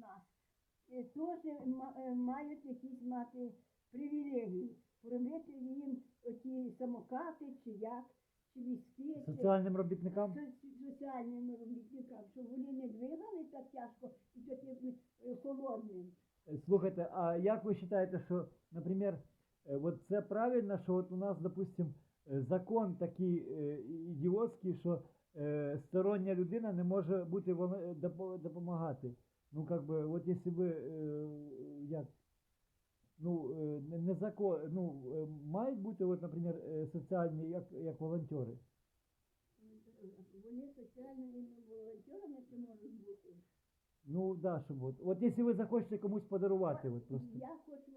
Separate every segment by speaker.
Speaker 1: нас, е, теж ма- е, мають якісь мати привілегії. Робити їм оті самокати, чи як, чи візки,
Speaker 2: Соціальним робітникам?
Speaker 1: соціальним робітникам, щоб вони не двигали так тяжко і таким е, холодним.
Speaker 2: Е, Слухайте, а як ви вважаєте, що, наприклад, е, от це правильно, що от у нас, допустим, е, закон такий е, ідіотський, що е, стороння людина не може бути допомагати. Ну, как би, от якщо ви е, як, ну, е, не, закон, ну, е, мають бути, от, наприклад, е, соціальні, як, як волонтери.
Speaker 1: Вони соціальними волонтерами це можуть бути.
Speaker 2: Ну, да, щоб от. От якщо ви захочете комусь подарувати, от просто.
Speaker 1: Я хочу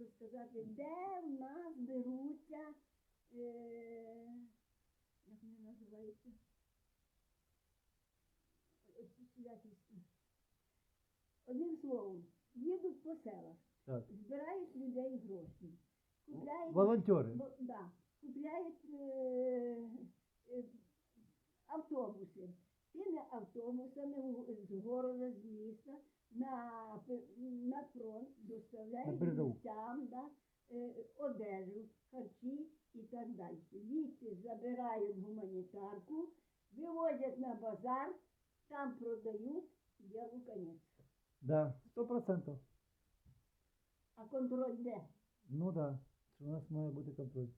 Speaker 1: розказати, де в нас беруться, е, як вони називаються? Оці святісні. Одним словом, їдуть по селах,
Speaker 2: Так.
Speaker 1: збирають людей гроші, купляють,
Speaker 2: Волонтери.
Speaker 1: бо- да, купляють е, е, автобуси. Тими автобусами у- з города, з міста на, пе- на фронт
Speaker 2: На
Speaker 1: доставляють
Speaker 2: передову.
Speaker 1: бійцям да, е, одежу, харчі і так далі. Звідси забирають гуманітарку, вивозять на базар, там продають, ділу конець.
Speaker 2: Да, сто процентов.
Speaker 1: А контроль де?
Speaker 2: Ну да, у нас має бути контроль.